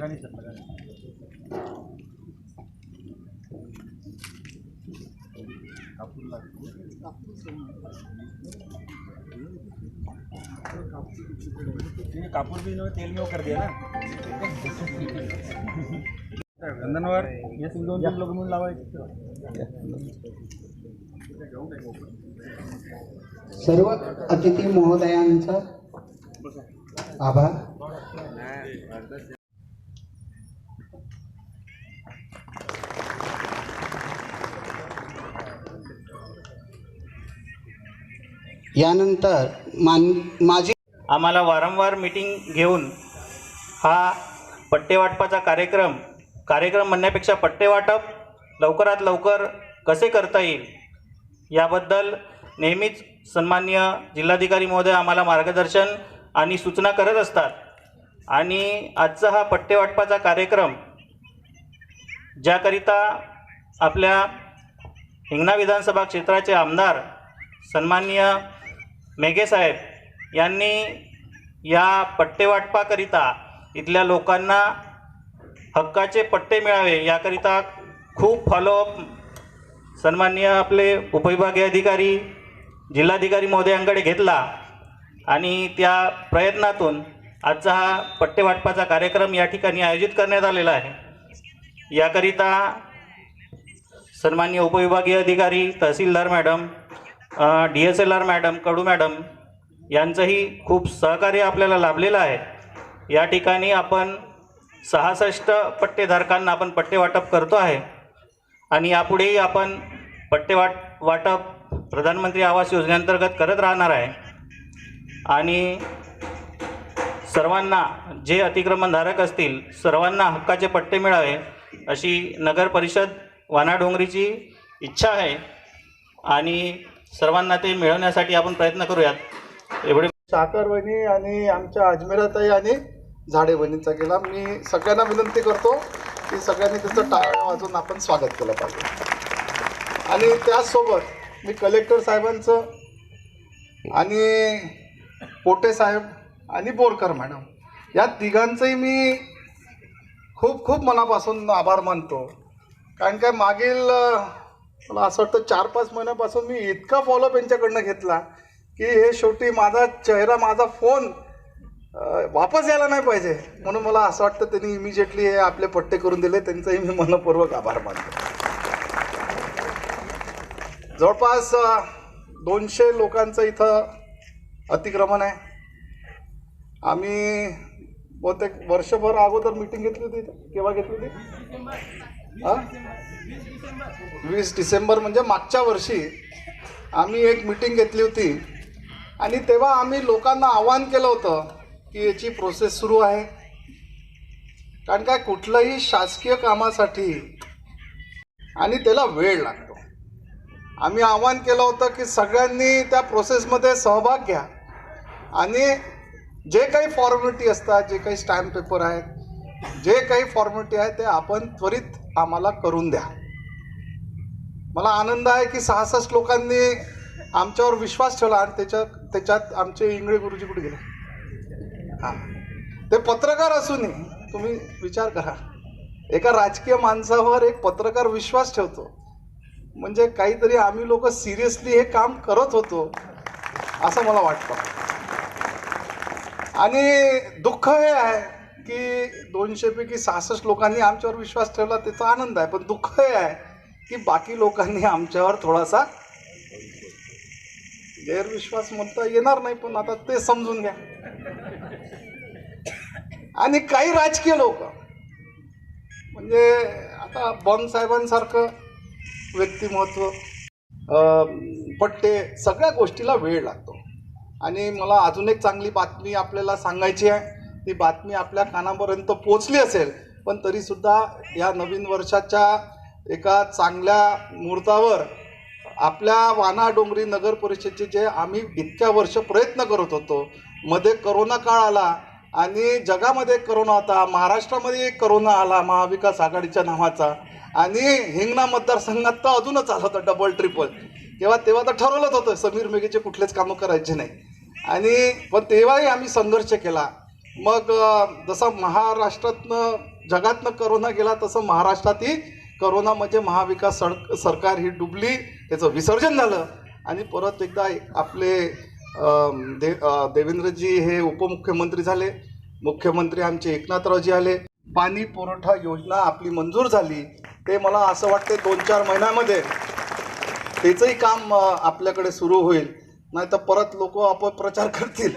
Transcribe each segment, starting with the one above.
लगानी सर लगानी कापूर भी इन्होंने तेल में वो कर दिया ना. चंदनवर हे तुम्ही दोन तीन सर्व अतिथी महोदयांचा आभार. यानंतर मान माझी आम्हाला वारंवार मीटिंग घेऊन हा पट्टे वाटपाचा कार्यक्रम कार्यक्रम म्हणण्यापेक्षा पट्टे वाटप लवकरात लवकर कसे करता येईल याबद्दल नेहमीच सन्मान्य जिल्हाधिकारी महोदय आम्हाला मार्गदर्शन आणि सूचना करत असतात. आणि आजचा हा पट्टे वाटपाचा कार्यक्रम ज्याकरिता आपल्या हिंगणा विधानसभा क्षेत्राचे आमदार सन्माननीय मेघे साहेब यांनी या पट्टे वाटपाकरिता इथल्या लोकांना हक्काचे पट्टे मिळावे याकरिता खूप फॉलोअप सन्माननीय आपले उपविभागीय अधिकारी जिल्हाधिकारी महोदयांकडे घेतला आणि त्या प्रयत्नातून आजचा हा पट्टे वाटपाचा कार्यक्रम या ठिकाणी आयोजित करण्यात आलेला आहे. याकरिता सन्माननीय उपविभागीय अधिकारी tahsildar madam D S L R madam Kadu madam यांचंही खूप सहकार्य आपल्याला लाभलेलं आहे. या ठिकाणी आपण सहासष्ट पट्टेधारकांना आपण पट्टे वाटप करतो आहे. आणि यापुढेही आपण पट्टे वाट वाटप प्रधानमंत्री आवास योजनेअंतर्गत करत राहणार आहे. आणि सर्वांना जे अतिक्रमणधारक असतील सर्वांना हक्काचे पट्टे मिळावे अशी नगर परिषद वानाडोंगरीची इच्छा आहे. आणि सर्वांना ते मिळवण्यासाठी आपण प्रयत्न करूयात. एवढे साखर वहिनी आणि आमच्या अजमेराताई आणि झाडे वहिनीचा केला. मी सगळ्यांना विनंती करतो की सगळ्यांनी त्याचं टाळ्या वाजून आपण स्वागत केलं पाहिजे. आणि त्याचसोबत मी कलेक्टर साहेबांचं आणि पोटे साहेब आणि बोरकर मॅडम या तिघांचंही मी खूप खूप मनापासून आभार मानतो. कारण काय मागील मला असं वाटतं चार पाच महिन्यापासून मी इतका फॉलोअप यांच्याकडनं घेतला की हे शेवटी माझा चेहरा माझा फोन वापस यायला नाही पाहिजे. म्हणून मला असं वाटतं त्यांनी इमिजिएटली हे आपले पट्टे करून दिले. त्यांचाही मी मनपूर्वक आभार मानतो. जवळपास दोनशे लोकांचं इथं अतिक्रमण आहे. आम्ही बहुतेक वर्षभर अगोदर मीटिंग घेतली होती केव्हा घेतली होती? वीस डिसेंबर म्हणजे मागच्या वर्षी आम्ही एक मीटिंग घेतली होती. आणि तेव्हा आम्ही लोकांना आवाहन केलं होतं की याची प्रोसेस सुरू आहे. कारण काय कुठलंही शासकीय कामासाठी आणि त्याला वेळ लागतो. आम्ही आवाहन केलं होतं की सगळ्यांनी त्या प्रोसेसमध्ये सहभाग घ्या. आणि जे काही फॉर्मॅलिटी असतात जे काही स्टॅम्प पेपर आहेत जे काही फॉर्मॅलिटी आहे ते आपण त्वरित आम्हाला करून द्या. मला आनंद आहे की सहासष्ट लोकांनी आमच्यावर विश्वास ठेवला आणि त्याच्यात त्याच्यात आमचे इंगळे गुरुजी कुठे गेले? हां. ते पत्रकार असूनही तुम्ही विचार करा. एका राजकीय माणसावर एक पत्रकार विश्वास ठेवतो. म्हणजे काहीतरी आम्ही लोक सिरियसली हे काम करत होतो असं मला वाटतं. आणि दुःख हे आहे की दोनशेपैकी सहासष्ट लोकांनी आमच्यावर विश्वास ठेवला त्याचा आनंद आहे. पण दुःख हे आहे की बाकी लोकांनी आमच्यावर थोडासा गैरविश्वास म्हणता येणार नाही पण आता ते समजून घ्या. आणि काही राजकीय लोक म्हणजे आता बॉन साहेबांसारखं व्यक्तिमत्व पट्टे सगळ्या गोष्टीला वेळ लागतो. आणि मला अजून एक चांगली बातमी आपल्याला सांगायची आहे. ती बातमी आपल्या कानापर्यंत पोचली असेल पण तरीसुद्धा या नवीन वर्षाच्या एका चांगल्या मुहूर्तावर आपल्या वाना डोंगरी नगर परिषदेचे जे आम्ही इतक्या वर्ष प्रयत्न करत होतो मध्ये करोना काळ आला आणि जगामध्ये करोना होता महाराष्ट्रामध्ये एक करोना आला महाविकास आघाडीच्या नावाचा आणि हिंगणा मतदारसंघात तर अजूनच आला होता डबल ट्रिपल तेव्हा तेव्हा तर ठरवलंच होतं समीर मेघेचे कुठलेच कामं करायचे नाही. आणि पण तेव्हाही आम्ही संघर्ष केला. मग जसा महाराष्ट्रातनं जगातनं करोना गेला तसं महाराष्ट्रातही करोना म्हणजे महाविकास सर सरकार ही डुबली त्याचं विसर्जन झालं. आणि परत एकदा आपले दे देवेंद्रजी हे उपमुख्यमंत्री झाले. मुख्यमंत्री आमचे एकनाथरावजी आले. पाणी पुरवठा योजना आपली मंजूर झाली. ते मला असं वाटते दोन चार महिन्यामध्ये त्याचंही काम आपल्याकडे सुरू होईल. नाही तर परत लोक अपप्रचार करतील.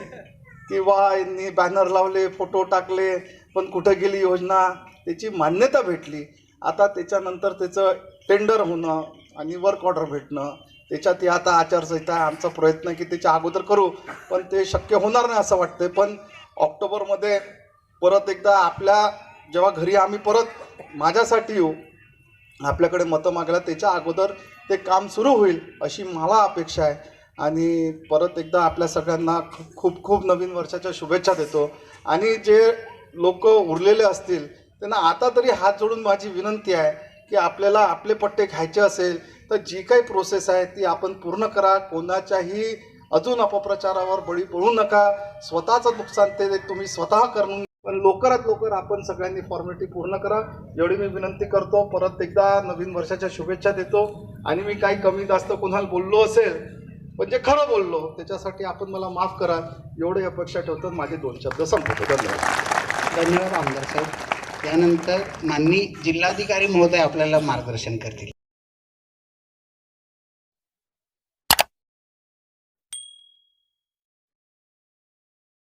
किंवा यांनी बॅनर लावले फोटो टाकले पण कुठं गेली योजना? त्याची मान्यता भेटली. आता त्याच्यानंतर त्याचं टेंडर होणं आणि वर्क ऑर्डर भेटणं त्याच्यात आता आचारसंहिता आमचा प्रयत्न की त्याच्या अगोदर करू पण ते शक्य होणार नाही असं वाटतंय. पण ऑक्टोबरमध्ये परत एकदा आपल्या जेव्हा घरी आम्ही परत माझ्यासाठी येऊ आपल्याकडे मतं मागल्या त्याच्या अगोदर ते काम सुरू होईल अशी मला अपेक्षा आहे. आणि परत एकदा आपल्या सगळ्यांना खूप खूप खूप नवीन वर्षाच्या शुभेच्छा देतो. आणि जे लोक उरलेले असतील त्यांना आता तरी हात जोडून माझी विनंती आहे की आपल्याला आपले पट्टे घ्यायचे असेल तर जी काही प्रोसेस आहे ती आपण पूर्ण करा. कोणाच्याही अजून अपप्रचारावर बळी पडू नका. स्वतःचं नुकसान ते तुम्ही स्वतः करून पण लवकरात लवकर आपण सगळ्यांनी फॉर्मॅलिटी पूर्ण करा. एवढी मी विनंती करतो. परत एकदा नवीन वर्षाच्या शुभेच्छा देतो. आणि मी काही कमी जास्त कोणाला बोललो असेल पण जे खरं बोललो त्याच्यासाठी आपण मला माफ करा. एवढी अपेक्षा ठेवतो माझे दोन शब्द संपवतो. धन्यवाद. धन्यवाद आमदार साहेब. त्यानंतर माननीय जिल्हाधिकारी महोदय आपल्याला मार्गदर्शन करतील.